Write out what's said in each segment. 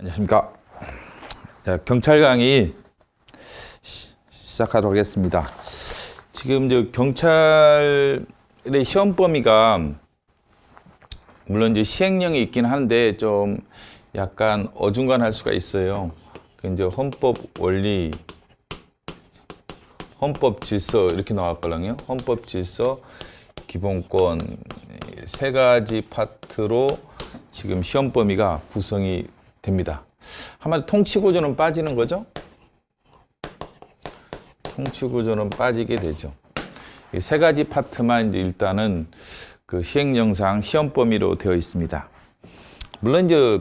안녕하십니까. 자, 경찰 강의 시- 시작하도록 하겠습니다. 지금 저 경찰의 시험 범위가 물론 이제 시행령이 있긴 한데 좀 약간 어중간할 수가 있어요. 그 이제 헌법 원리, 헌법 질서 이렇게 나왔거든요. 헌법 질서, 기본권 세 가지 파트로 지금 시험 범위가 구성이 됩니다. 한마디 통치구조는 빠지는 거죠? 통치구조는 빠지게 되죠. 이 세 가지 파트만 이제 일단은 그 시행령상 시험 범위로 되어 있습니다. 물론 이제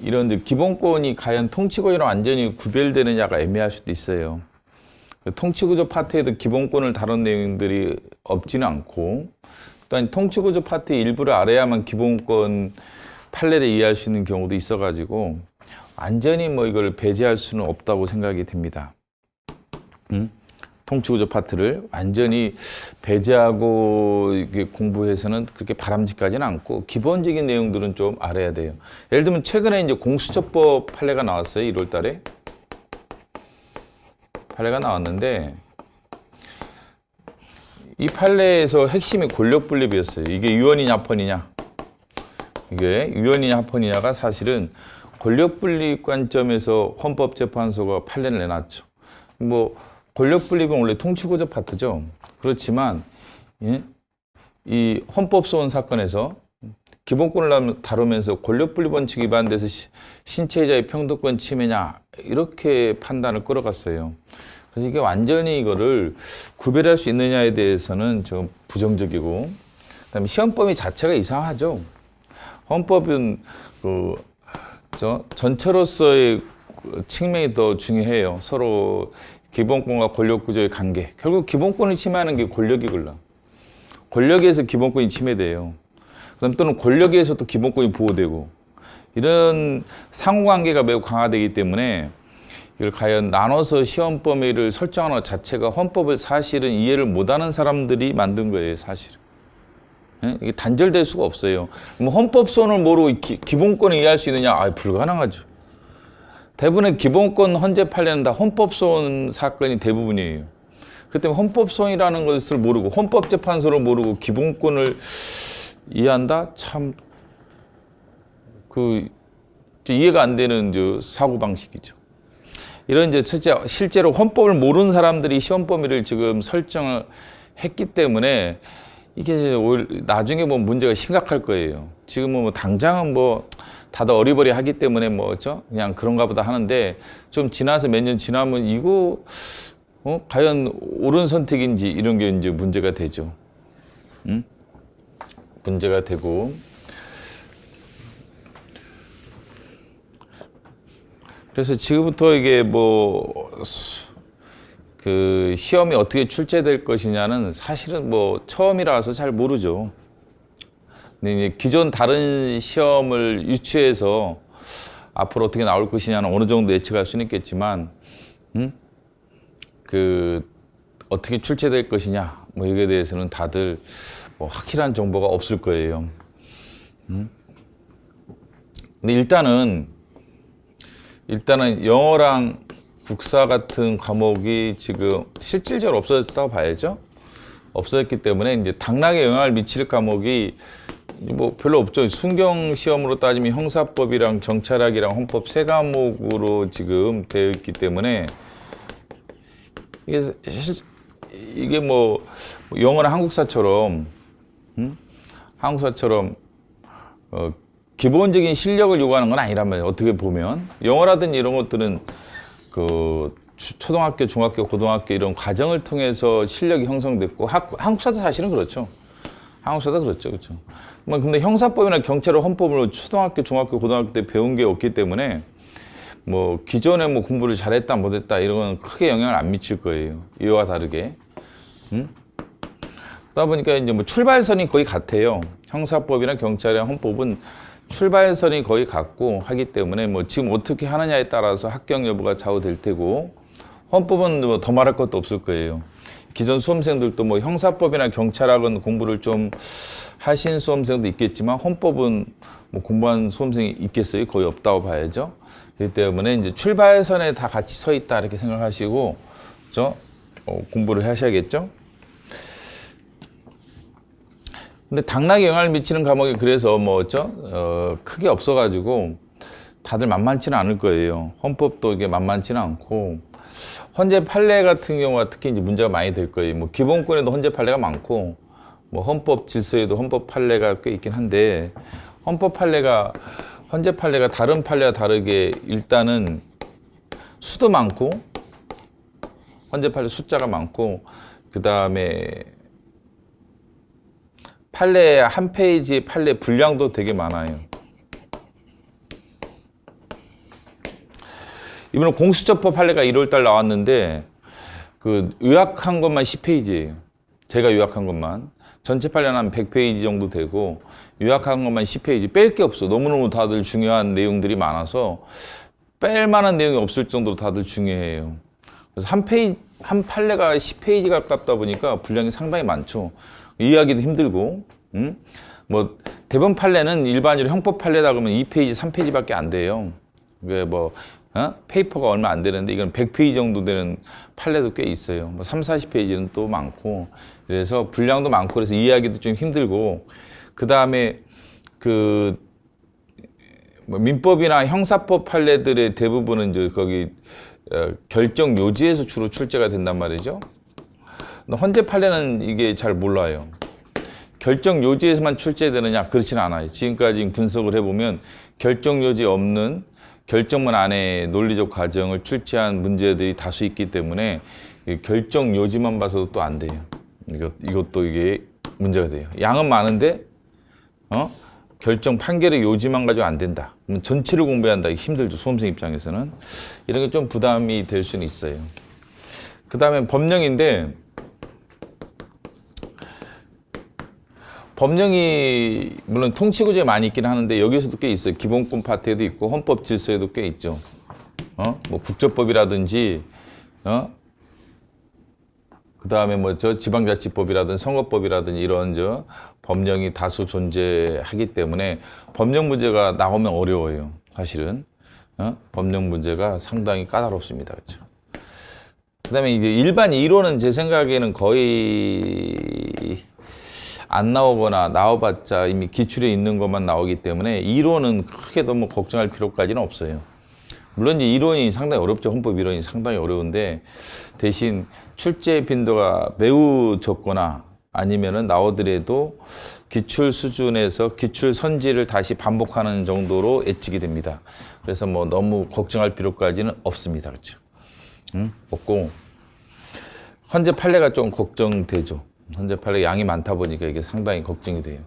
이런 이제 기본권이 과연 통치구조랑 완전히 구별되느냐가 애매할 수도 있어요. 통치구조 파트에도 기본권을 다룬 내용들이 없지는 않고 또한 통치구조 파트의 일부를 알아야만 기본권 판례를 이해할 수 있는 경우도 있어가지고 완전히 뭐 이걸 배제할 수는 없다고 생각이 됩니다. 음? 통치구조 파트를 완전히 배제하고 공부해서는 그렇게 바람직하지는 않고 기본적인 내용들은 좀 알아야 돼요. 예를 들면 최근에 이제 공수처법 판례가 나왔어요. 1월 달에. 판례가 나왔는데 이 판례에서 핵심이 권력 분립이었어요. 이게 유언이냐 합헌이냐. 이게 유언이냐 합헌이냐가 사실은 권력 분립 관점에서 헌법재판소가 판례를 내놨죠. 뭐 권력 분립은 원래 통치구조 파트죠. 그렇지만 예? 이 헌법소원 사건에서 기본권을 다루면서 권력 분립 원칙 위반돼서 시- 신체자의 평등권 침해냐 이렇게 판단을 끌어갔어요. 그래서 이게 완전히 이거를 구별할 수 있느냐에 대해서는 좀 부정적이고 그다음에 시험 범위 자체가 이상하죠. 헌법은 그 저 전체로서의 그 측면이 더 중요해요. 서로 기본권과 권력 구조의 관계. 결국 기본권을 침해하는 게 권력이걸라. 권력에서 기본권이 침해돼요. 그다음 또는 권력에서 또 기본권이 보호되고 이런 상호관계가 매우 강화되기 때문에 이걸 과연 나눠서 시험 범위를 설정하는 것 자체가 헌법을 사실은 이해를 못하는 사람들이 만든 거예요, 사실은. 예? 이게 단절될 수가 없어요. 뭐 헌법선을 모르고 기, 기본권을 이해할 수 있느냐? 아, 불가능하죠. 대부분의 기본권 헌재 판례는 다 헌법소원 사건이 대부분이에요. 그 때문에 헌법소원이라는 것을 모르고 헌법재판소를 모르고 기본권을 이해한다? 참, 그, 이해가 안 되는 저 사고방식이죠. 이런 이제 첫째, 실제로 헌법을 모르는 사람들이 시험 범위를 지금 설정을 했기 때문에 이게 나중에 뭐 문제가 심각할 거예요. 지금은 뭐 당장은 뭐 다들 어리버리 하기 때문에 뭐죠? 그냥 그런가 보다 하는데 좀 지나서 몇 년 지나면 이거 어? 과연 옳은 선택인지 이런 게 이제 문제가 되죠. 음? 문제가 되고 그래서 지금부터 이게 뭐 그 시험이 어떻게 출제될 것이냐는 사실은 뭐 처음이라서 잘 모르죠. 기존 다른 시험을 유추해서 앞으로 어떻게 나올 것이냐는 어느 정도 예측할 수는 있겠지만, 음? 그 어떻게 출제될 것이냐 뭐 이게 대해서는 다들 뭐 확실한 정보가 없을 거예요. 음? 근데 일단은 일단은 영어랑 국사 같은 과목이 지금 실질적으로 없어졌다고 봐야죠. 없어졌기 때문에 이제 당락에 영향을 미칠 과목이 뭐 별로 없죠. 순경 시험으로 따지면 형사법이랑 정찰학이랑 헌법 세 과목으로 지금 되어 있기 때문에 이게 실, 이게 뭐 영어나 한국사처럼 음? 한국사처럼 어, 기본적인 실력을 요구하는 건 아니란 말이에요. 어떻게 보면 영어라든지 이런 것들은 그 초- 초등학교, 중학교, 고등학교 이런 과정을 통해서 실력이 형성됐고 학, 한국사도 사실은 그렇죠. 한국사도 그렇죠, 그렇죠. 뭐 근데 형사법이나 경찰 헌법을 초등학교, 중학교, 고등학교 때 배운 게 없기 때문에 뭐 기존에 뭐 공부를 잘했다 못했다 이런 건 크게 영향을 안 미칠 거예요. 이와 다르게. 음? 그러다 보니까 이제 뭐 출발선이 거의 같아요. 형사법이나 경찰이나 헌법은 출발선이 거의 같고 하기 때문에 뭐 지금 어떻게 하느냐에 따라서 합격 여부가 좌우될 테고 헌법은 뭐 더 말할 것도 없을 거예요. 기존 수험생들도 뭐 형사법이나 경찰학은 공부를 좀 하신 수험생도 있겠지만 헌법은 뭐 공부한 수험생이 있겠어요? 거의 없다고 봐야죠. 그렇기 때문에 이제 출발선에 다 같이 서 있다 이렇게 생각하시고 저 어, 공부를 하셔야겠죠. 근데 당락에 영향을 미치는 과목이 그래서 뭐죠? 어, 크게 없어가지고 다들 만만치는 않을 거예요. 헌법도 이게 만만치는 않고 헌재 판례 같은 경우가 특히 이제 문제가 많이 될 거예요. 뭐 기본권에도 헌재 판례가 많고 뭐 헌법 질서에도 헌법 판례가 꽤 있긴 한데 헌법 판례가 헌재 판례가 다른 판례와 다르게 일단은 수도 많고 헌재 판례 숫자가 많고 그 다음에 판례 한 페이지 판례 분량도 되게 많아요. 이번에 공수처법 판례가 1월 달 나왔는데 그 요약한 것만 10페이지예요. 제가 요약한 것만. 전체 판례는 한 100페이지 정도 되고 요약한 것만 10페이지. 뺄 게 없어. 너무너무 다들 중요한 내용들이 많아서 뺄 만한 내용이 없을 정도로 다들 중요해요. 그래서 한 페이지 한 판례가 10페이지 가깝다 보니까 분량이 상당히 많죠. 이해하기도 힘들고, 음? 뭐 대법원 판례는 일반적으로 형법 판례다 그러면 2페이지, 3페이지밖에 안 돼요. 그게 뭐 어? 페이퍼가 얼마 안 되는데 이건 100페이지 정도 되는 판례도 꽤 있어요. 뭐 3, 40페이지는 또 많고 그래서 분량도 많고 그래서 이해하기도 좀 힘들고 그 다음에 그 뭐 민법이나 형사법 판례들의 대부분은 이제 거기 어, 결정 요지에서 주로 출제가 된단 말이죠. 헌재 판례는 이게 잘 몰라요. 결정 요지에서만 출제되느냐 그렇지는 않아요. 지금까지 분석을 해보면 결정 요지 없는 결정문 안에 논리적 과정을 출제한 문제들이 다수 있기 때문에 이 결정 요지만 봐서도 또 안 돼요. 이것 이것도 이게 문제가 돼요. 양은 많은데 어 결정 판결의 요지만 가지고 안 된다. 그럼 전체를 공부해야 한다. 힘들죠 수험생 입장에서는 이런 게 좀 부담이 될 수는 있어요. 그 다음에 법령인데 법령이 물론 통치구조에 많이 있긴 하는데 여기서도 꽤 있어요. 기본권 파트에도 있고 헌법 질서에도 꽤 있죠. 어? 뭐 국조법이라든지 어? 그 다음에 뭐 저 지방자치법이라든 선거법이라든 이런 저 법령이 다수 존재하기 때문에 법령 문제가 나오면 어려워요. 사실은 어? 법령 문제가 상당히 까다롭습니다. 그렇죠. 그다음에 이제 일반 이론은 제 생각에는 거의 안 나오거나 나와봤자 이미 기출에 있는 것만 나오기 때문에 이론은 크게 너무 걱정할 필요까지는 없어요. 물론 이제 이론이 상당히 어렵죠. 헌법 이론이 상당히 어려운데 대신 출제 빈도가 매우 적거나 아니면은 나오더라도 기출 수준에서 기출 선지를 다시 반복하는 정도로 예측이 됩니다. 그래서 뭐 너무 걱정할 필요까지는 없습니다. 그렇죠? 응? 없고 현재 판례가 좀 걱정되죠. 현재 판례 양이 많다 보니까 이게 상당히 걱정이 돼요.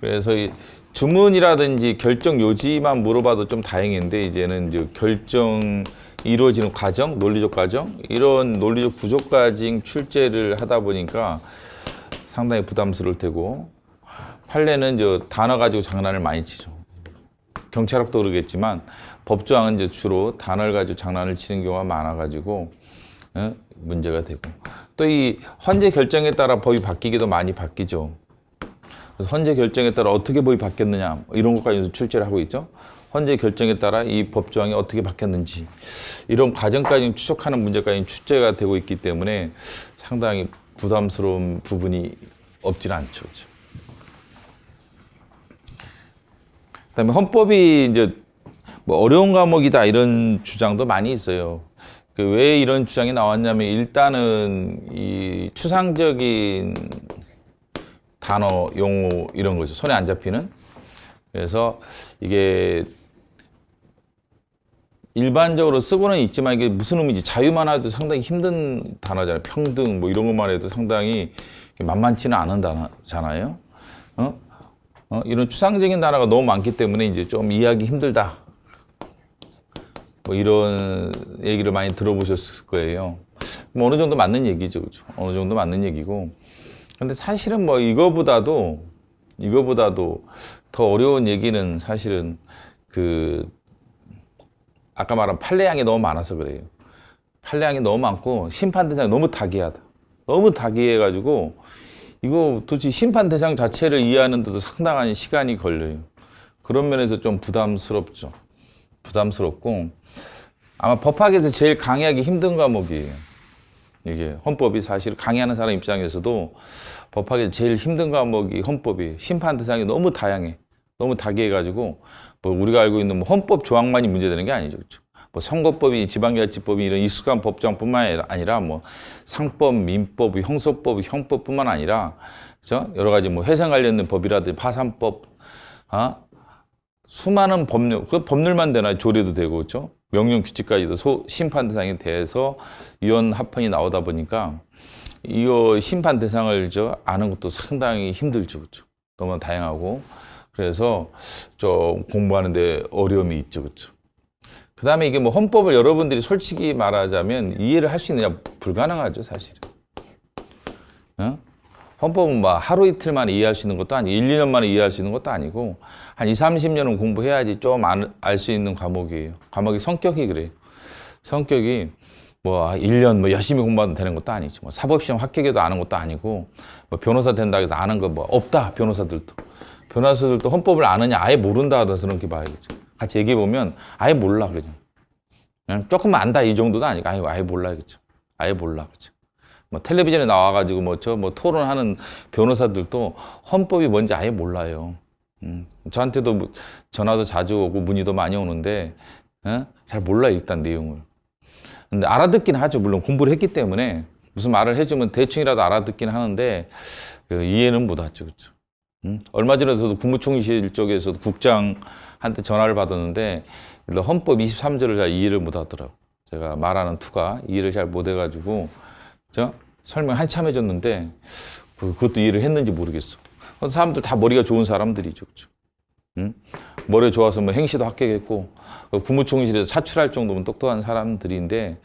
그래서 이 주문이라든지 결정 요지만 물어봐도 좀 다행인데 이제는 이제 결정 이루어지는 과정, 논리적 과정 이런 논리적 부족까지 출제를 하다 보니까 상당히 부담스러울 테고 판례는 이제 단어 가지고 장난을 많이 치죠. 경찰학도 그러겠지만 법조항은 이제 주로 단어를 가지고 장난을 치는 경우가 많아가지고 어? 문제가 되고 또 이 헌재 결정에 따라 법이 바뀌기도 많이 바뀌죠. 그래서 헌재 결정에 따라 어떻게 법이 바뀌었느냐 뭐 이런 것까지 출제를 하고 있죠. 헌재 결정에 따라 이 법조항이 어떻게 바뀌었는지 이런 과정까지 추적하는 문제까지 출제가 되고 있기 때문에 상당히 부담스러운 부분이 없지는 않죠. 그렇죠? 그다음에 헌법이 이제 뭐 어려운 과목이다 이런 주장도 많이 있어요. 그왜 이런 주장이 나왔냐면 일단은 이 추상적인 단어, 용어 이런 거죠. 손에 안 잡히는. 그래서 이게 일반적으로 쓰고는 있지만 이게 무슨 의미인지 자유만 해도 상당히 힘든 단어잖아요. 평등 뭐 이런 것만 해도 상당히 만만치는 않은 단어잖아요. 어? 어? 이런 추상적인 단어가 너무 많기 때문에 이제 좀 이해하기 힘들다. 뭐 이런 얘기를 많이 들어보셨을 거예요. 뭐 어느 정도 맞는 얘기죠. 그죠? 어느 정도 맞는 얘기고. 근데 사실은 뭐 이거보다도, 이거보다도 더 어려운 얘기는 사실은 그, 아까 말한 판례양이 너무 많아서 그래요. 판례양이 너무 많고 심판 대상이 너무 다기하다. 너무 다기해가지고 이거 도대체 심판 대상 자체를 이해하는데도 상당한 시간이 걸려요. 그런 면에서 좀 부담스럽죠. 부담스럽고 아마 법학에서 제일 강의하기 힘든 과목이에요. 이게 헌법이 사실 강의하는 사람 입장에서도 법학에서 제일 힘든 과목이 헌법이 심판 대상이 너무 다양해. 너무 다기해가지고 뭐 우리가 알고 있는 뭐 헌법 조항만이 문제되는 게 아니죠. 그렇죠? 뭐 선거법이 지방자치법이 이런 익숙한 법정뿐만 아니라 뭐 상법, 민법, 형사법, 형법뿐만 아니라 그죠? 여러 가지 뭐 회생 관련된 법이라든지 파산법, 아 수많은 법률, 그 법률만 되나 조례도 되고 그렇죠? 명령 규칙까지도 소, 심판 대상에 대해서 위원 합헌이 나오다 보니까 이거 심판 대상을 저 아는 것도 상당히 힘들죠, 그렇죠? 너무 다양하고 그래서 좀 공부하는데 어려움이 있죠, 그렇죠? 그 다음에 이게 뭐 헌법을 여러분들이 솔직히 말하자면 이해를 할 수 있느냐 불가능하죠, 사실은. 어? 헌법은 막 하루 이틀 만에 이해할 수 있는 것도 아니고 1, 2년 만에 이해할 수 있는 것도 아니고 한 2, 30년은 공부해야지 좀 알 수 있는 과목이에요. 과목이 성격이 그래요. 성격이 뭐 1년 뭐 열심히 공부하면 되는 것도 아니지. 뭐 사법시험 합격해도 아는 것도 아니고 뭐 변호사 된다 해서 아는 거 뭐 없다. 변호사들도. 변호사들도 헌법을 아느냐 아예 모른다 하더라도 그렇게 봐야겠죠. 같이 얘기해 보면 아예 몰라 그냥. 그냥 조금 안다 이 정도도 아니고 아예 아예 몰라 그죠. 아예 몰라 그죠. 뭐 텔레비전에 나와가지고 뭐저뭐 토론하는 변호사들도 헌법이 뭔지 아예 몰라요. 음, 저한테도 뭐 전화도 자주 오고 문의도 많이 오는데 에? 잘 몰라 일단 내용을. 근데 알아듣긴 하죠. 물론 공부를 했기 때문에 무슨 말을 해주면 대충이라도 알아듣긴 하는데 그 이해는 못하죠, 그렇죠. 음? 얼마 전에 저도 국무총리실 쪽에서도 국장한테 전화를 받았는데 헌법 23조를 잘 이해를 못하더라고. 제가 말하는 투가 이해를 잘 못해가지고 저 설명 한참 해줬는데 그, 그것도 이해를 했는지 모르겠어. 사람들 다 머리가 좋은 사람들이죠, 그렇죠. 응? 머리 좋아서 뭐 행시도 합격했고 그 국무총리실에서 사출할 정도면 똑똑한 사람들인데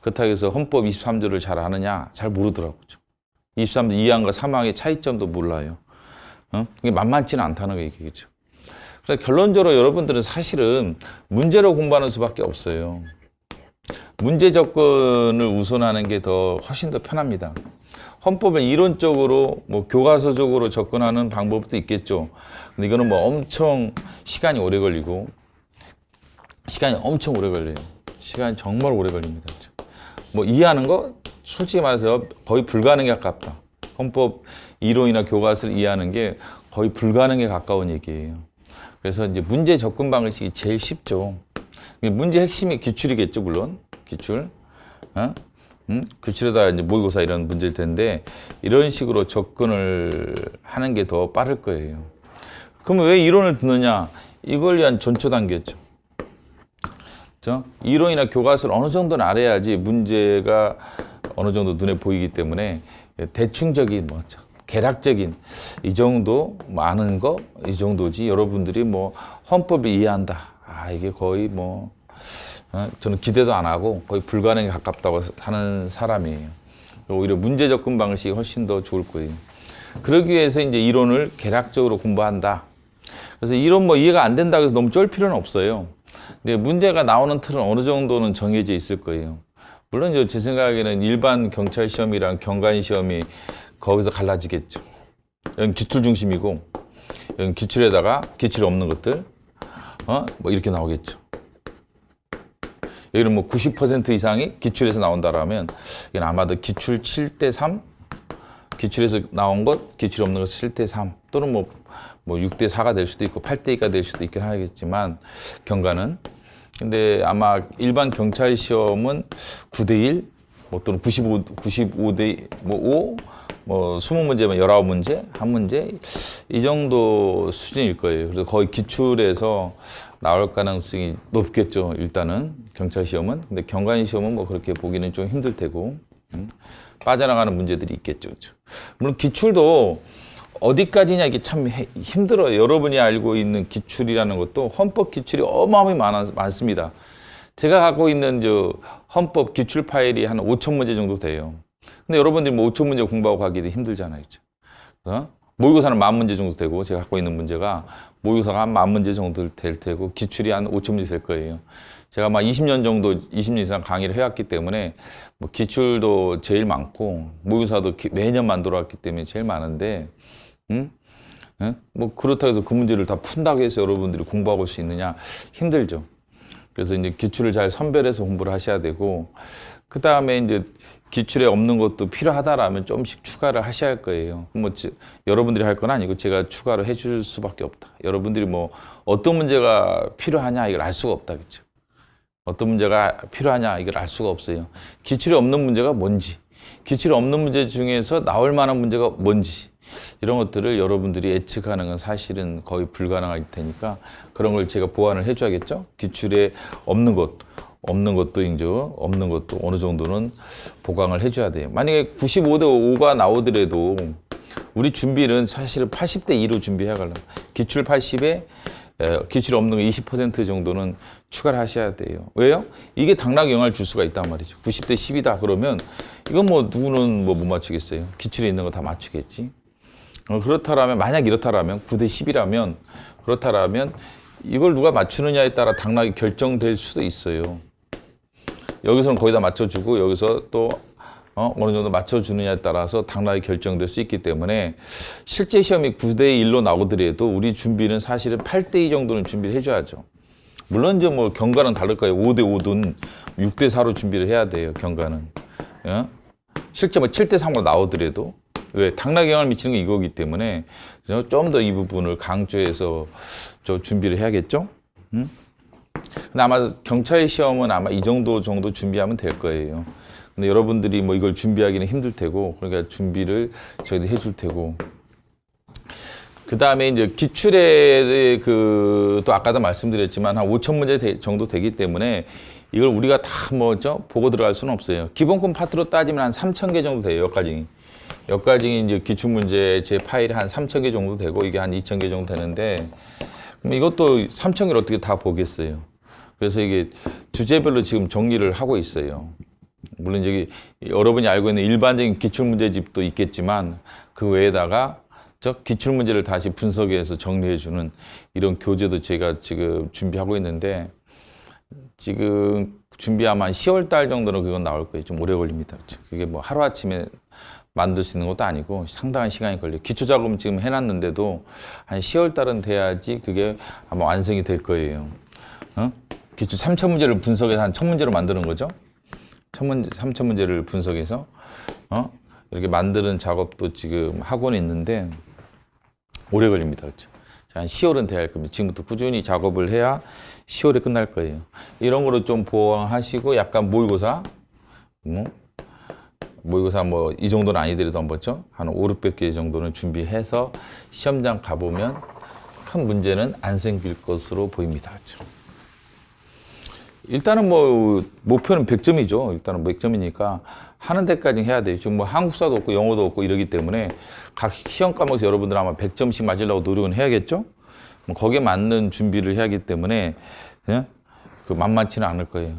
그렇다고 해서 헌법 23조를 잘 아느냐 잘 모르더라고요. 23조 2항과 3항의 차이점도 몰라요. 어? 이게 만만치는 않다는 거 얘기겠죠. 그래서 결론적으로 여러분들은 사실은 문제로 공부하는 수밖에 없어요. 문제 접근을 우선하는 게 더 훨씬 더 편합니다. 헌법을 이론적으로 뭐 교과서적으로 접근하는 방법도 있겠죠. 근데 이거는 뭐 엄청 시간이 오래 걸리고 시간이 엄청 오래 걸려요. 시간이 정말 오래 걸립니다. 뭐 이해하는 거 솔직히 말해서 거의 불가능에 가깝다. 헌법 이론이나 교과서를 이해하는 게 거의 불가능에 가까운 얘기예요. 그래서 이제 문제 접근 방식이 제일 쉽죠. 문제 핵심이 기출이겠죠, 물론 기출. 어? 음? 규칙에다 이제 모의고사 이런 문제일 텐데 이런 식으로 접근을 하는 게 더 빠를 거예요. 그러면 왜 이론을 듣느냐? 이걸 위한 전초 단계죠. 그죠? 이론이나 교과서를 어느 정도는 알아야지 문제가 어느 정도 눈에 보이기 때문에 대충적인 뭐 개략적인 이 정도 뭐 아는 거 이 정도지 여러분들이 뭐 헌법을 이해한다. 아 이게 거의 뭐 어? 저는 기대도 안 하고 거의 불가능에 가깝다고 하는 사람이에요. 오히려 문제 접근 방식이 훨씬 더 좋을 거예요. 그러기 위해서 이제 이론을 개략적으로 공부한다. 그래서 이론 뭐 이해가 안 된다고 해서 너무 쫄 필요는 없어요. 근데 문제가 나오는 틀은 어느 정도는 정해져 있을 거예요. 물론 제 생각에는 일반 경찰 시험이랑 경관 시험이 거기서 갈라지겠죠. 여기 기출 중심이고 여기 기출에다가 기출이 없는 것들 어? 뭐 이렇게 나오겠죠. 여기는 뭐90% 이상이 기출에서 나온다라면 이건 아마도 기출 7대 3 기출에서 나온 것 기출 없는 것 7대 3 또는 뭐, 뭐 6대 4가 될 수도 있고 8대 2가 될 수도 있긴 하겠지만 경과는. 근데 아마 일반 경찰 시험은 9대 1, 뭐 또는 95, 95대 뭐 5, 뭐 20문제면 19문제, 한 문제 이 정도 수준일 거예요. 그래서 거의 기출에서 나올 가능성이 높겠죠. 일단은 경찰 시험은. 근데 경관 시험은 뭐 그렇게 보기는 좀 힘들 테고 음? 빠져나가는 문제들이 있겠죠. 그렇죠? 물론 기출도 어디까지냐 이게 참 해- 힘들어요. 여러분이 알고 있는 기출이라는 것도 헌법 기출이 어마어마히 많아, 많습니다. 제가 갖고 있는 저 헌법 기출 파일이 한 5천 문제 정도 돼요. 근데 여러분들이 뭐 5천 문제 공부하고 가기도 힘들잖아요. 그죠? 어? 모의고사는 만 문제 정도 되고 제가 갖고 있는 문제가 모의고사가 한 만 문제 정도 될 테고 기출이 한 5천 문제 될 거예요. 제가 막 20년 정도 20년 이상 강의를 해왔기 때문에 뭐 기출도 제일 많고 모의고사도 기- 매년 만들어 왔기 때문에 제일 많은데 음? 예? 뭐 그렇다고 해서 그 문제를 다 푼다고 해서 여러분들이 공부하고 올 수 있느냐 힘들죠. 그래서 이제 기출을 잘 선별해서 공부를 하셔야 되고 그 다음에 이제 기출에 없는 것도 필요하다라면 조금씩 추가를 하셔야 할 거예요. 뭐 지- 여러분들이 할 건 아니고 제가 추가를 해줄 수밖에 없다. 여러분들이 뭐 어떤 문제가 필요하냐 이걸 알 수가 없다 그죠. 어떤 문제가 필요하냐 이걸 알 수가 없어요. 기출이 없는 문제가 뭔지, 기출이 없는 문제 중에서 나올 만한 문제가 뭔지 이런 것들을 여러분들이 예측하는 건 사실은 거의 불가능할 테니까 그런 걸 제가 보완을 해줘야겠죠. 기출에 없는 것, 없는 것도 이제 없는 것도 어느 정도는 보강을 해줘야 돼요. 만약에 95대 5가 나오더라도 우리 준비는 사실은 80대 2로 준비해 가려고 기출 80에 에, 기출 없는 거 20% 정도는 추가를 하셔야 돼요. 왜요? 이게 당락에 영향을 줄 수가 있단 말이죠. 90대 10이다 그러면 이건 뭐 누구는 뭐 못 맞추겠어요. 기출에 있는 거 다 맞추겠지. 어, 그렇다라면 만약 이렇다라면 9대 10이라면 그렇다라면 이걸 누가 맞추느냐에 따라 당락이 결정될 수도 있어요. 여기서는 거의 다 맞춰주고 여기서 또 어, 어느 정도 맞춰주느냐에 따라서 당락이 결정될 수 있기 때문에 실제 시험이 9대 1로 나오더라도 우리 준비는 사실은 8대 2 정도는 준비를 해줘야죠. 물론 이제 뭐 경과는 다를 거예요. 5대 5든 6대 4로 준비를 해야 돼요. 경과는. 예? 실제 뭐 7대 3으로 나오더라도 왜 당락에 영향을 미치는 게 이거기 때문에 좀 더 이 부분을 강조해서 저 준비를 해야겠죠. 음? 근데 아마 경찰 시험은 아마 이 정도 정도 준비하면 될 거예요. 근데 여러분들이 뭐 이걸 준비하기는 힘들 테고 그러니까 준비를 저희들이 해줄 테고 그 다음에 이제 기출에 그 또 아까도 말씀드렸지만 한 5천 문제 되- 정도 되기 때문에 이걸 우리가 다 뭐죠 보고 들어갈 수는 없어요. 기본권 파트로 따지면 한 3천 개 정도 돼요. 여기까지. 여기까지 이제 기출 문제 제 파일이 한 3천 개 정도 되고 이게 한 2천 개 정도 되는데 이것도 3천 개를 어떻게 다 보겠어요. 그래서 이게 주제별로 지금 정리를 하고 있어요. 물론 이제 여러분이 알고 있는 일반적인 기출 문제집도 있겠지만 그 외에다가 저 기출 문제를 다시 분석해서 정리해주는 이런 교재도 제가 지금 준비하고 있는데 지금 준비하면 한 10월 달 정도는 그건 나올 거예요. 좀 오래 걸립니다. 그게 뭐 하루 아침에 만들 수 있는 것도 아니고 상당한 시간이 걸려요. 기초 작업은 지금 해놨는데도 한 10월 달은 돼야지 그게 아마 완성이 될 거예요. 어? 기초 3천 문제를 분석해서 한 1000문제로 만드는 거죠. 천 문제, 3천 문제를 분석해서 어? 이렇게 만드는 작업도 지금 하고는 있는데 오래 걸립니다. 그렇죠? 자, 한 10월은 돼야 할 겁니다. 지금부터 꾸준히 작업을 해야 10월에 끝날 거예요. 이런 거로 좀 보완하시고 약간 모의고사 뭐 모의고사 뭐 이 정도는 아니더라도 한번 죠한 5, 600개 정도는 준비해서 시험장 가보면 큰 문제는 안 생길 것으로 보입니다. 그렇죠? 일단은 뭐 목표는 100점이죠. 일단은 100점이니까 하는 데까지 해야 돼요. 지금 뭐 한국사도 없고 영어도 없고 이러기 때문에 각 시험 과목에서 여러분들 아마 100점씩 맞으려고 노력은 해야겠죠. 뭐 거기에 맞는 준비를 해야 하기 때문에 예? 그 만만치는 않을 거예요.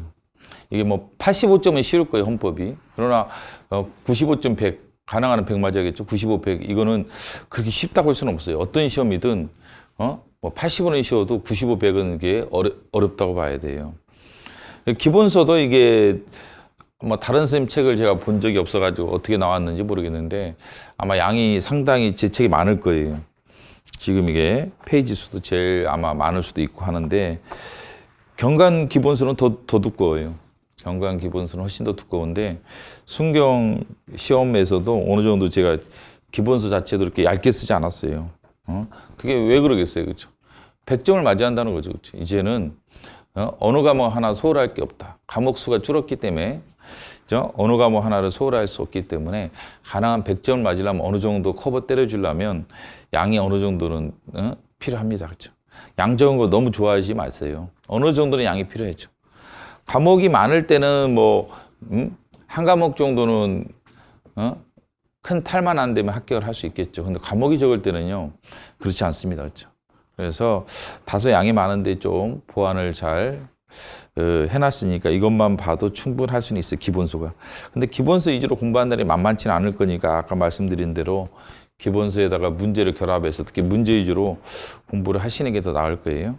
이게 뭐 85점은 쉬울 거예요, 헌법이. 그러나 어, 95점 100 가능한 100 맞아야겠죠. 95, 100 이거는 그렇게 쉽다고 할 수는 없어요. 어떤 시험이든 어? 뭐 80원은 쉬워도 95, 100은 이게 어려, 어렵다고 봐야 돼요. 기본서도 이게 뭐 다른 선생님 책을 제가 본 적이 없어가지고 어떻게 나왔는지 모르겠는데 아마 양이 상당히 제 책이 많을 거예요. 지금 이게 페이지 수도 제일 아마 많을 수도 있고 하는데 경관 기본서는 더, 더 두꺼워요. 경관 기본서는 훨씬 더 두꺼운데 순경 시험에서도 어느 정도 제가 기본서 자체도 이렇게 얇게 쓰지 않았어요. 어? 그게 왜 그러겠어요, 그렇죠? 100점을 맞이한다는 거죠, 그렇죠? 이제는 어? 어느 과목 하나 소홀할 게 없다. 과목 수가 줄었기 때문에 저 어느 과목 하나를 소홀할 수 없기 때문에 가능한 100점을 맞으려면 어느 정도 커버 때려주려면 양이 어느 정도는 어? 필요합니다. 그렇죠? 양 적은 거 너무 좋아하지 마세요. 어느 정도는 양이 필요하죠. 과목이 많을 때는 뭐, 음? 한 과목 정도는, 어? 큰 탈만 안 되면 합격을 할 수 있겠죠. 근데 과목이 적을 때는요, 그렇지 않습니다. 그렇죠. 그래서 다소 양이 많은데 좀 보완을 잘 어, 해놨으니까 이것만 봐도 충분할 수는 있어요. 기본수가. 근데 기본수 위주로 공부한다는 게 만만치는 않을 거니까 아까 말씀드린 대로 기본서에다가 문제를 결합해서 특히 문제 위주로 공부를 하시는 게 더 나을 거예요.